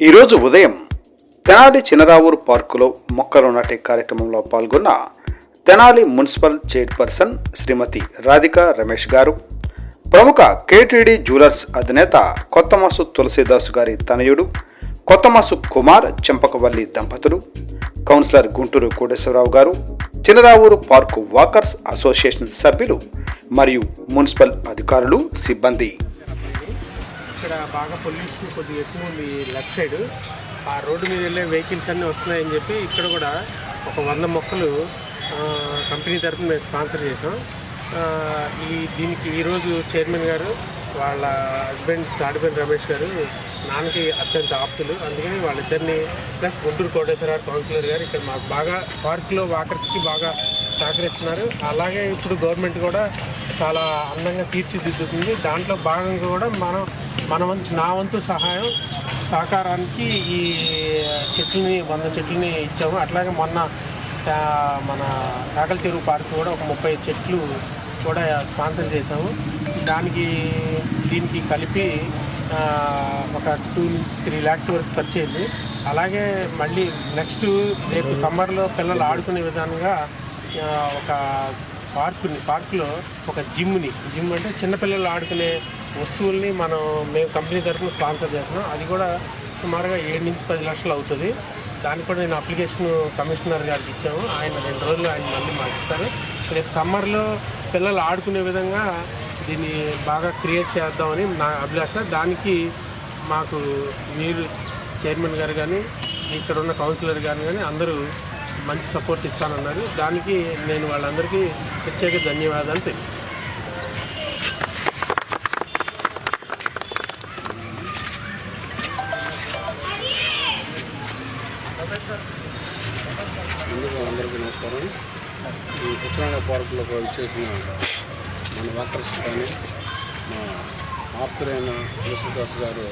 ఈరోజు ఉదయం తెనాలి చినరావూరు పార్కులో మొక్కలు నాటే కార్యక్రమంలో పాల్గొన్న తెనాలి మున్సిపల్ చైర్పర్సన్ శ్రీమతి రాధిక రమేష్ గారు ప్రముఖ కేటీడీ జ్యువెలర్స్ అధినేత కొత్తమాసు తులసిదాసు గారి తనయుడు కొత్తమాసు కుమార్ చెంపకవల్లి దంపతులు కౌన్సిలర్ గుంటూరు కోటేశ్వరరావు గారు చినరావూరు పార్కు వాకర్స్ అసోసియేషన్ సభ్యులు మరియు మున్సిపల్ అధికారులు సిబ్బంది. ఇక్కడ బాగా పొల్యూషన్ కొద్దిగా ఎక్కువ ఉంది లెఫ్ట్ సైడ్. ఆ రోడ్డు మీద వెళ్ళే వెహికల్స్ అన్నీ వస్తున్నాయని చెప్పి ఇక్కడ కూడా ఒక వంద మొక్కలు కంపెనీ తరఫున మేము స్పాన్సర్ చేసాం ఈ దీనికి ఈరోజు చైర్మన్ గారు వాళ్ళ హస్బెండ్ తాడిపల్లి రమేష్ గారు నాన్నకి అత్యంత ఆప్తులు. అందుకని వాళ్ళిద్దరిని ప్లస్ గుంటూరు కోటేశ్వర కౌన్సిలర్ గారు ఇక్కడ మాకు బాగా పార్క్లో వాకర్స్కి బాగా సహకరిస్తున్నారు. అలాగే ఇప్పుడు గవర్నమెంట్ కూడా చాలా అందంగా తీర్చిదిద్దుతుంది. దాంట్లో భాగంగా కూడా మనం మన వంతు నా వంతు సహాయం సహకారానికి ఈ చెట్లని వంద చెట్లని ఇచ్చాము. అట్లాగే మొన్న మన చాకల చెరువు పార్క్ కూడా ఒక ముప్పై చెట్లు కూడా స్పాన్సర్ చేసాము దానికి దీనికి కలిపి ఒక టూ నుంచి త్రీ ల్యాక్స్ వరకు ఖర్చు అయింది. అలాగే మళ్ళీ నెక్స్ట్ రేపు సమ్మర్లో పిల్లలు ఆడుకునే విధంగా ఒక పార్కుని పార్కులో ఒక జిమ్ని జిమ్ అంటే చిన్నపిల్లలు ఆడుకునే వస్తువుల్ని మనం మేము కంపెనీ తరఫున స్పాన్సర్ చేస్తున్నాం. అది కూడా సుమారుగా ఏడు నుంచి పది లక్షలు అవుతుంది. దానికి కూడా నేను అప్లికేషన్ కమిషనర్ గారికి ఇచ్చాము. ఆయన రెండు రోజులు ఆయన మళ్ళీ మాకు ఇస్తారు. రేపు సమ్మర్లో పిల్లలు ఆడుకునే విధంగా దీన్ని బాగా క్రియేట్ చేద్దామని నా అభిలాష. దానికి మాకు మీరు చైర్మన్ గారు కానీ ఇక్కడ ఉన్న కౌన్సిలర్ గారు కానీ అందరూ మంచి సపోర్ట్ ఇస్తానన్నారు. దానికి నేను వాళ్ళందరికీ ప్రత్యేక ధన్యవాదాలు తెలుసు ముందుగా అందరికీ నమస్కారం. ఈ సత్యనారాయణ పార్కులో వచ్చేసిన మన వర్కర్స్ కానీ మా ఆప్తులైన తులసిదాస్ గారు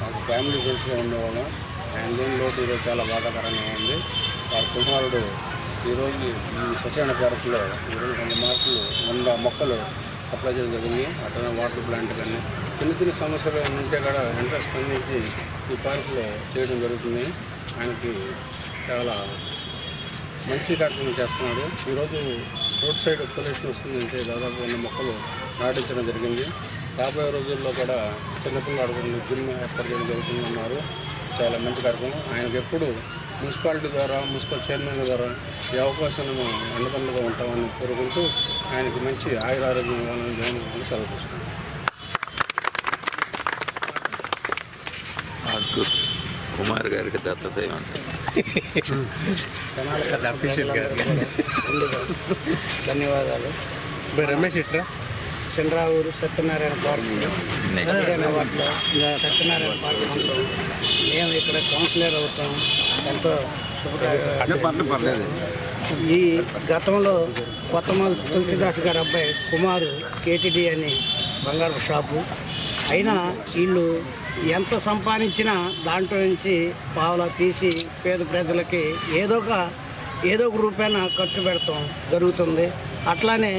మాకు ఫ్యామిలీ ఫ్రెండ్స్గా ఉండేవాళ్ళం. ఆయన లేని లోటు ఈరోజు చాలా బాధాకరంగా ఉంది. వారి కుమారుడు ఈరోజు ఈ సత్యనారాయణ పార్కులో ఈరోజు వంద మార్కులు వంద మొక్కలు అప్లై చేయడం జరిగింది. అట్లనే వాటర్ ప్లాంట్ కానీ చిన్న చిన్న సమస్యలు ఏమైనా ఉంటే కూడా వెంటనే స్పందించి ఈ పార్కులో చేయడం జరుగుతుంది. ఆయనకి చాలా మంచి కార్యక్రమం చేస్తున్నాడు. ఈరోజు రోడ్ సైడ్ పొల్యూషన్ వస్తుందంటే దాదాపు ఉన్న మొక్కలు నాటించడం జరిగింది. రాబోయే రోజుల్లో కూడా చిన్నపిల్లలు జిమ్ ఏర్పాటు చేయడం జరుగుతుందన్నారు చాలా మంచి కార్యక్రమం. ఆయనకు ఎప్పుడు మున్సిపాలిటీ ద్వారా మున్సిపల్ చైర్మన్ ద్వారా ఈ అవకాశాన్ని మనం అండదండగా ఉంటామని కోరుకుంటూ ఆయనకి మంచి ఆయుర ఆరోగ్యం ఇవ్వాలని దేవుని సెలవు తీసుకుంటాం కుమార్ గారికి దత్తత ఏమంటారు ధన్యవాదాలు. రమేష్ ఇట్రా. చంద్రావూరు సత్యనారాయణ పార్క్. వాటిలో సత్యనారాయణ పార్క్ మేము ఇక్కడ కౌన్సిలర్ అవుతాం. ఎంతో ఈ గతంలో కొత్తమల్ తులసిదాస్ గారి అబ్బాయి కుమారు కేటీడీ అని బంగారు షాపు. అయినా వీళ్ళు ఎంత సంపాదించినా దాంట్లో నుంచి పావులా తీసి పేద ప్రజలకి ఏదో ఒక ఏదో ఒక రూపాయన ఖర్చు పెడతాం జరుగుతుంది. అట్లానే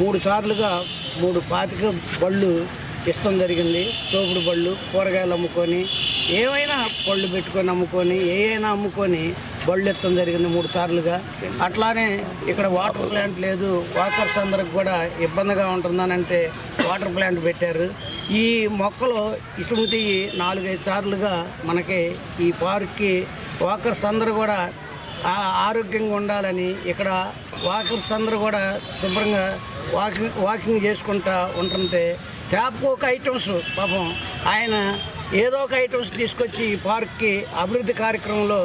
మూడు సార్లుగా మూడు పాతిక బళ్ళు ఇష్టం జరిగింది. తోపుడు బళ్ళు కూరగాయలు అమ్ముకొని ఏవైనా పళ్ళు పెట్టుకొని అమ్ముకొని ఏవైనా అమ్ముకొని బళ్ళు ఇష్టం జరిగింది మూడు సార్లుగా. అట్లానే ఇక్కడ వాటర్ ప్లాంట్ లేదు. వాకర్స్ అందరికి కూడా ఇబ్బందిగా ఉంటుందని అంటే వాటర్ ప్లాంట్ పెట్టారు. ఈ మొక్కలు ఇటువంటివి నాలుగైదు సార్లుగా మనకి ఈ పార్క్కి వాకర్స్ అందరూ కూడా ఆరోగ్యంగా ఉండాలని ఇక్కడ వాకర్స్ అందరూ కూడా శుభ్రంగా వాకింగ్ వాకింగ్ చేసుకుంటా ఉంటుంటే ట్యాప్కు ఒక ఐటమ్స్ పాపం ఆయన ఏదో ఒక ఐటమ్స్ తీసుకొచ్చి ఈ పార్క్కి అభివృద్ధి కార్యక్రమంలో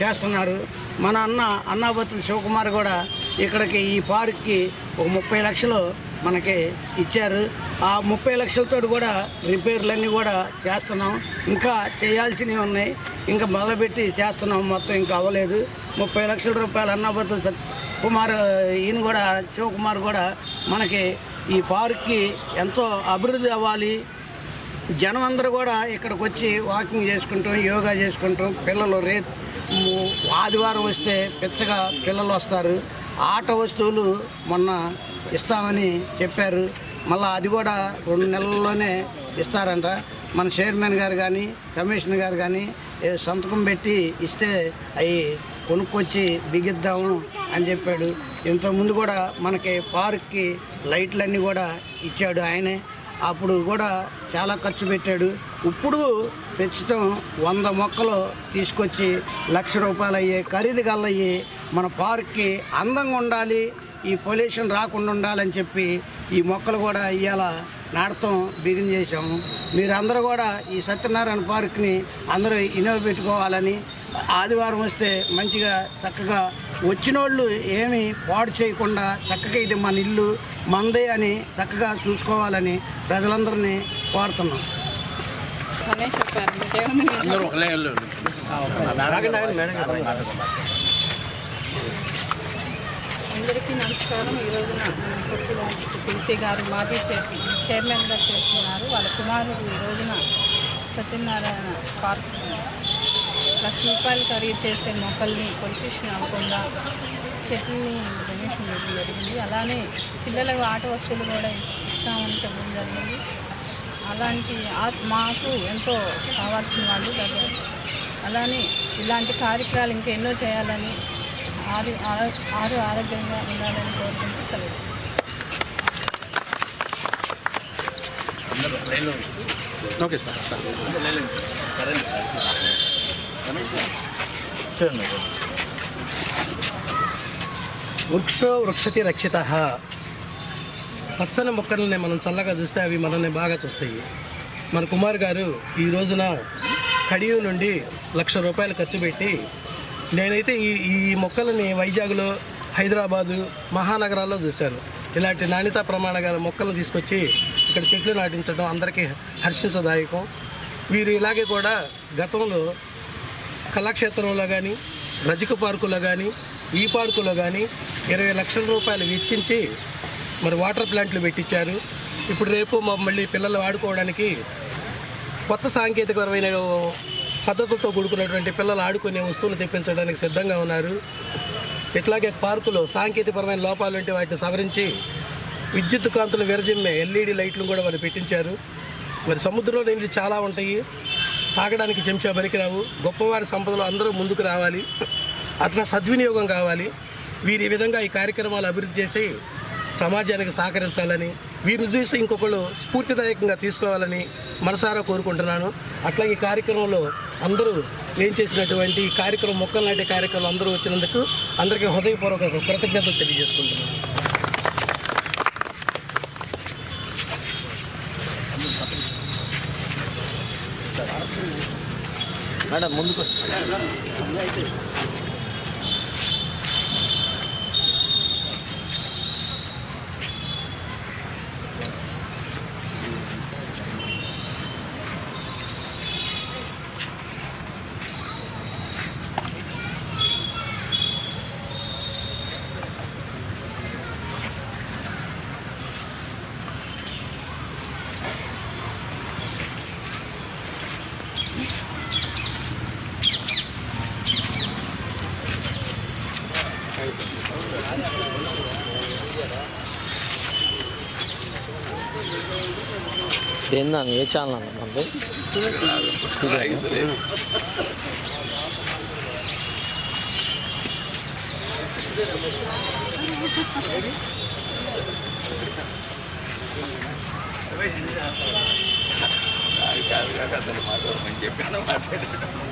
చేస్తున్నారు మన అన్న అన్నాబత్తుల శివకుమార్ కూడా ఇక్కడికి ఈ పార్క్కి ఒక ముప్పై లక్షలు మనకి ఇచ్చారు. ఆ ముప్పై లక్షలతో కూడా రిపేర్లన్నీ కూడా చేస్తున్నాం. ఇంకా చేయాల్సినవి ఉన్నాయి. ఇంకా మొదలుపెట్టి చేస్తున్నాం. మొత్తం ఇంకా అవ్వలేదు. ముప్పై లక్షల రూపాయలు అన్నబద్దుల కుమార్ ఈయన కూడా శివకుమార్ కూడా మనకి ఈ పార్క్కి ఎంతో అభివృద్ధి అవ్వాలి. జనం అందరూ కూడా ఇక్కడికి వచ్చి వాకింగ్ చేసుకుంటాం యోగా చేసుకుంటాం పిల్లలు రే ఆదివారం వస్తే పెచ్చగా పిల్లలు వస్తారు. ఆట వస్తువులు మొన్న ఇస్తామని చెప్పారు. మళ్ళీ అది కూడా రెండు నెలల్లోనే ఇస్తారంట. మన చైర్మన్ గారు కానీ కమిషనర్ గారు కానీ సంతకం పెట్టి ఇస్తే అవి కొనుక్కొచ్చి బిగిద్దాము అని చెప్పాడు. ఇంతకుముందు కూడా మనకి పార్క్కి లైట్లన్నీ కూడా ఇచ్చాడు ఆయనే. అప్పుడు కూడా చాలా ఖర్చు పెట్టాడు. ఇప్పుడు ప్రస్తుతం వంద మొక్కలు తీసుకొచ్చి లక్ష రూపాయలు అయ్యే ఖరీదు గల్లయ్యి మన పార్క్కి అందంగా ఉండాలి ఈ పొల్యూషన్ రాకుండా ఉండాలని చెప్పి ఈ మొక్కలు కూడా ఇవాళ నాటడం బిగిన్ చేశాము. మీరందరూ కూడా ఈ సత్యనారాయణ పార్క్ని అందరూ ఇనవ పెట్టుకోవాలని ఆదివారం వస్తే మంచిగా చక్కగా వచ్చిన వాళ్ళు ఏమి పాడు చేయకుండా చక్కగా ఇది మన ఇల్లు మందే అని చక్కగా చూసుకోవాలని ప్రజలందరినీ కోరుతున్నాం. చెప్పారు. అందరికీ నమస్కారం. ఈ రోజున తులసి గారు మాజీ చైర్ చైర్మన్గా చేస్తున్నారు. వాళ్ళ కుమారుడు ఈ రోజున సత్యనారాయణ పార్క్ లక్ష రూపాయలు ఖరీదు చేసే మొక్కల్ని పొలిటీషన్ అవ్వకుండా చెట్లని డొనేషన్ ఇవ్వడం జరిగింది. అలానే పిల్లలకు ఆట వస్తువులు కూడా ఇస్తామని చెప్పడం జరిగింది. అలాంటి ఆ- మాకు ఎంతో కావాల్సిన వాళ్ళు అలానే ఇలాంటి కార్యక్రమాలు ఇంకా ఎన్నో చేయాలని ఆరు ఆరో- ఆరు ఆరోగ్యంగా ఉండాలని కోరుకుంటూ ఓకే సార్. వృక్షో వృక్షతి రక్షిత. పచ్చని మొక్కల్ని మనం చల్లగా చూస్తే అవి మనల్ని బాగా చూస్తాయి. మన కుమార్ గారు ఈ రోజున కడియు నుండి లక్ష రూపాయలు ఖర్చు పెట్టి నేనైతే ఈ ఈ మొక్కలని వైజాగ్లో హైదరాబాదు మహానగరాల్లో చూశాను. ఇలాంటి నాణ్యతా ప్రమాణ గల మొక్కలను తీసుకొచ్చి ఇక్కడ చెట్లు నాటించడం అందరికీ హర్షించదాయకం. వీరు ఇలాగే కూడా గతంలో కళాక్షేత్రంలో కానీ రజక పార్కులో కానీ ఈ పార్కులో కానీ ఇరవై లక్షల రూపాయలు వెచ్చించి మరి వాటర్ ప్లాంట్లు పెట్టించారు. ఇప్పుడు రేపు మళ్ళీ పిల్లలు ఆడుకోవడానికి కొత్త సాంకేతికపరమైన పద్ధతులతో కూడుకున్నటువంటి పిల్లలు ఆడుకునే వస్తువులు తెప్పించడానికి సిద్ధంగా ఉన్నారు. ఇట్లాగే పార్కులో సాంకేతికపరమైన లోపాలు ఉంటే వాటిని సవరించి విద్యుత్ కాంతులు విరజిమ్మే ఎల్ఈడి లైట్లు కూడా వారు పెట్టించారు. మరి సముద్రంలో నీళ్ళు చాలా ఉంటాయి. తాగడానికి చెంచా పనికిరావు. గొప్పవారి సంపదలు అందరూ ముందుకు రావాలి. అట్లా సద్వినియోగం కావాలి. వీరి విధంగా ఈ కార్యక్రమాలు అభివృద్ధి చేసి సమాజానికి సహకరించాలని వీరిని చూసి ఇంకొకళ్ళు స్ఫూర్తిదాయకంగా తీసుకోవాలని మనసారా కోరుకుంటున్నాను. అట్లా ఈ కార్యక్రమంలో అందరూ ఏం చేసినటువంటి ఈ కార్యక్రమం మొక్కలు నాటే కార్యక్రమం అందరూ వచ్చినందుకు అందరికీ హృదయపూర్వక కృతజ్ఞతలు తెలియజేసుకుంటున్నాను. దేని ఏ ఛానల్ అన్న మనది చెప్పాను మాట్లాడేటప్పుడు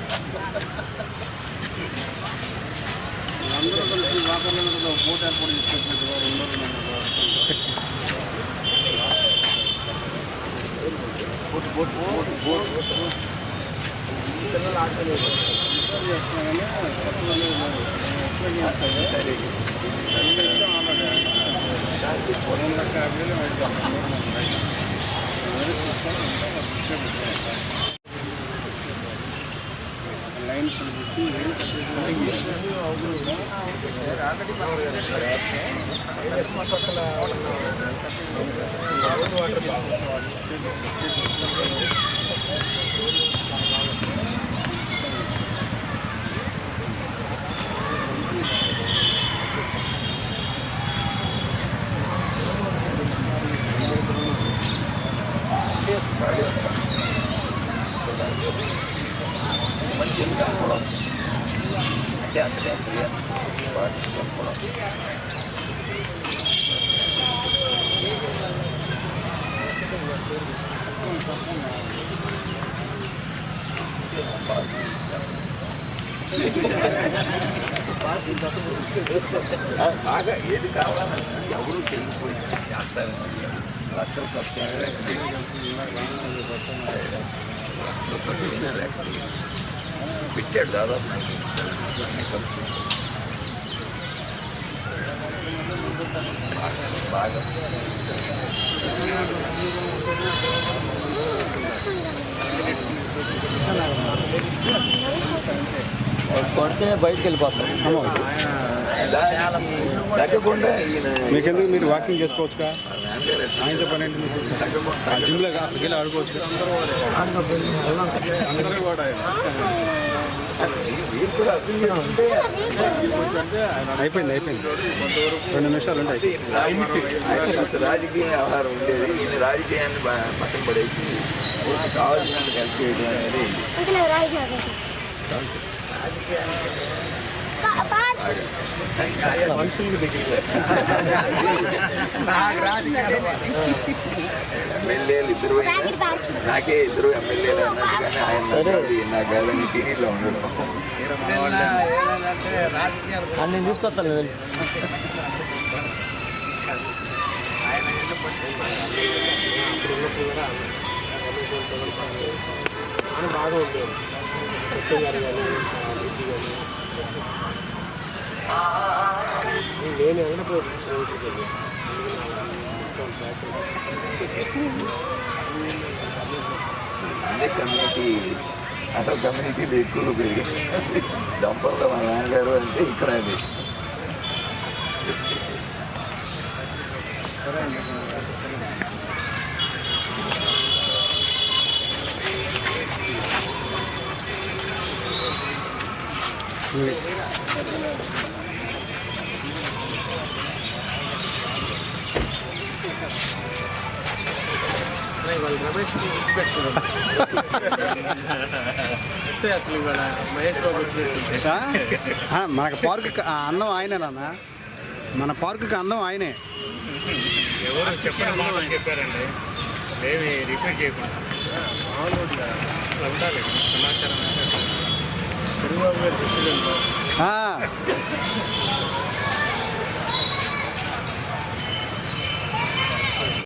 అందరూ కలిసి వాతావరణంలో ఏర్పాటు చేసుకుంటున్నారు vote vote vote vote vote चलो लास्ट में लाइन आगड़ी mencintai pulau hati-hati బాగా ఏది కావాలని ఎవరు తెలిసిపోయి చేస్తారు లక్షలు ఖర్చు పెట్టాడు దాదాపు అన్ని ఖర్చు బాగా కొడితే బయటకు వెళ్ళిపోతాం తగ్గకుండా మీకెందుకు? మీరు వాకింగ్ చేసుకోవచ్చుగా? ఆయనతో పని ఏంటి మీకు? జిమ్లో అక్కడికి వెళ్ళి ఆడుకోవచ్చు అందరూ కూడా అయిపోయింది అయిపోయింది. రెండు నిమిషాలు ఉంటాయి రాజకీయ వ్యవహారం ఉండేది. రాజకీయాన్ని పక్కన పడేసి హెల్ప్ చేయడం అనేది ఎమ్మెల్యేలు ఇద్దరు నాకే ఇద్దరు ఎమ్మెల్యేలు అన్నట్టు కానీ ఆయన నా గలని టీవీలో ఉండడం నేను తీసుకొస్తాను బాగా ఉండేది సత్యం గారు కానీ రెడ్డి కానీ నేను ఎక్కడ అదే కమ్యూనిటీ అటో కమ్యూనిటీలు ఎక్కువ పెరిగాయి దంపల్లో మా నాన్నగారు అంటే ఇక్కడ అది ఇవాళ మనకు పార్కు అందం ఆయనేనా మన పార్కుకి అందం ఆయనే. ఎవరు చెప్పారండి? ఏమి రిపీట్ చేయకుండా. మామూలుగా అట్లా ఉండాలి. సమాచారం అంటే. చంద్రబాబు గారు చెప్పలేదు ఆ,